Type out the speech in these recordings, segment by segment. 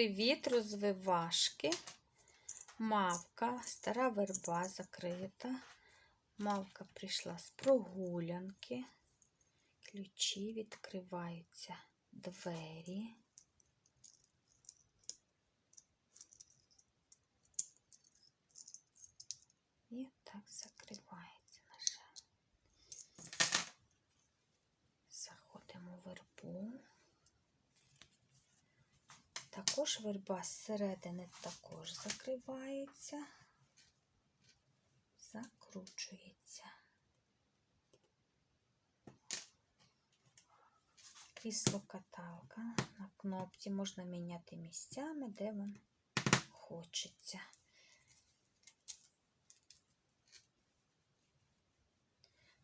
привіт, розвивашки. Мавка, стара верба закрита. Мавка прийшла з прогулянки. Ключі відкриваються двері. І так закривається Також верба зсередини також закривається, закручується. Крісло каталка на кнопці можна міняти місцями, де вам хочеться.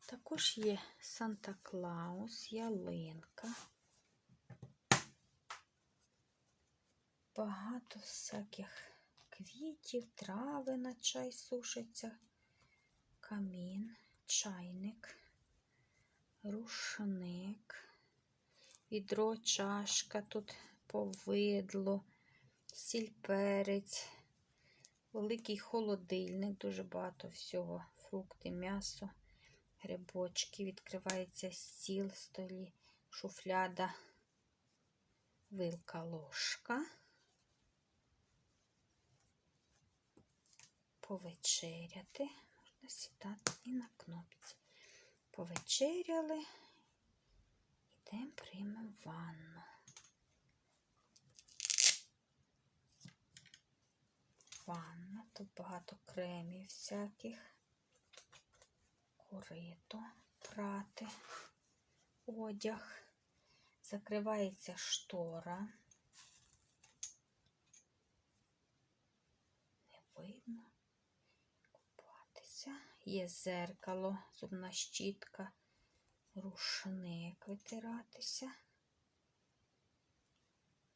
Також є Санта Клаус, ялинка. Багато всяких квітів, трави на чай сушаться, камін, чайник, рушник, відро, чашка, тут повидло, сіль перець, великий холодильник, дуже багато всього, фрукти, м'ясо, грибочки, відкривається стіл, столі, шуфляда, вилка, ложка. Повечеряти. Можна сідати і на кнопці. Повечеряли, йдемо приймемо ванну. Ванна, тут багато кремів всяких, корито, прати, одяг, закривається штора. Не видно. Є зеркало, зубна щітка, рушник витиратися.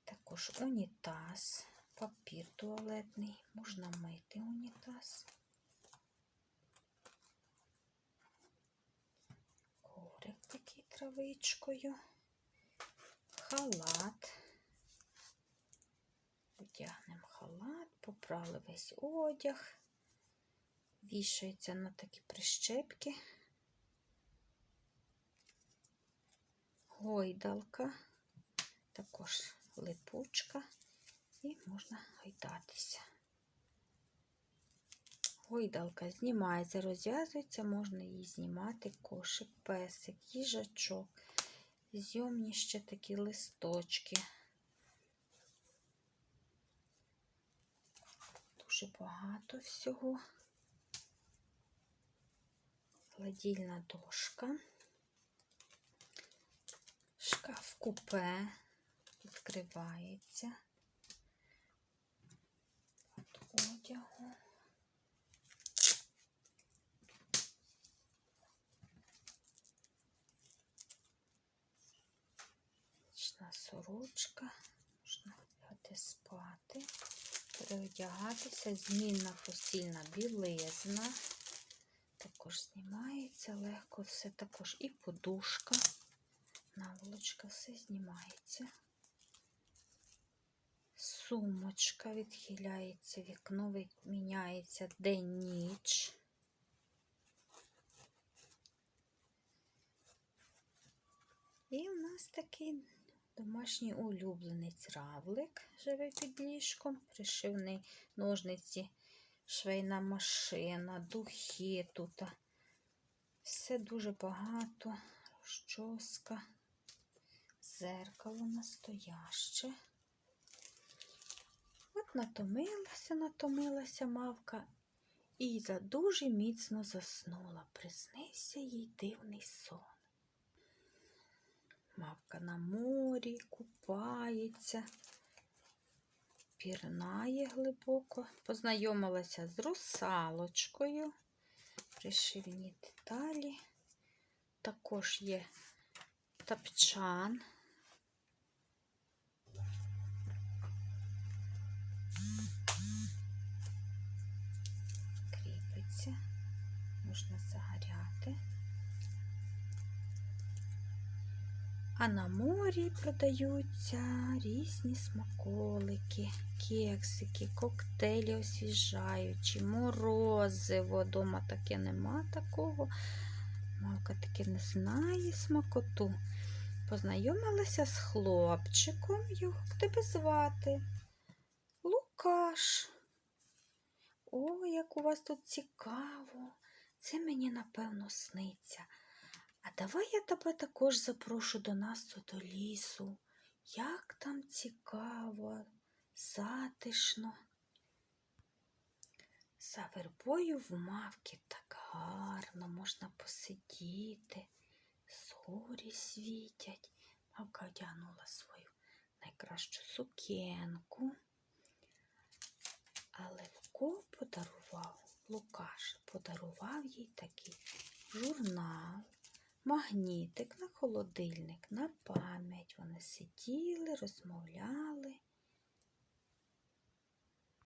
Також унітаз, папір туалетний, можна мити унітаз. Коврик такий травичкою, халат. Одягнемо халат, попрали весь одяг вішається на такі прищепки, гойдалка, також липучка, і можна гойдатися. Гойдалка знімається, розв'язується, можна її знімати, кошик, песик, їжачок, зйомні ще такі листочки. Дуже багато всього гладільна дошка, шкаф купе відкривається от одягу. Нічна сорочка, можна лягати спати, переодягатися, змінна постільна білизна. Також знімається легко, все також і подушка, наволочка, все знімається. Сумочка відхиляється, вікно міняється день-ніч. І в нас такий домашній улюбленець равлик живе під ліжком, пришивний ножниці швейна машина, духи тут. Все дуже багато, розчоска, зеркало настояще. От натомилася, натомилася мавка і за дуже міцно заснула. Приснився їй дивний сон. Мавка на морі купається пірнає глибоко, познайомилася з русалочкою, пришивні деталі. Також є тапчан. Кріпиться, можна загоряти. А на морі продаються різні смаколики, кексики, коктейлі освіжаючі, морозиво. Дома таке нема такого. Мавка таки не знає смакоту. Познайомилася з хлопчиком, його тебе звати. Лукаш. О, як у вас тут цікаво. Це мені, напевно, сниться. А давай я тебе також запрошу до нас до лісу. Як там цікаво, затишно. За вербою в мавки так гарно можна посидіти. Зорі світять. Мавка одягнула свою найкращу сукенку. А Левко подарував, Лукаш подарував їй такий журнал, магнітик на холодильник, на пам'ять. Вони сиділи, розмовляли.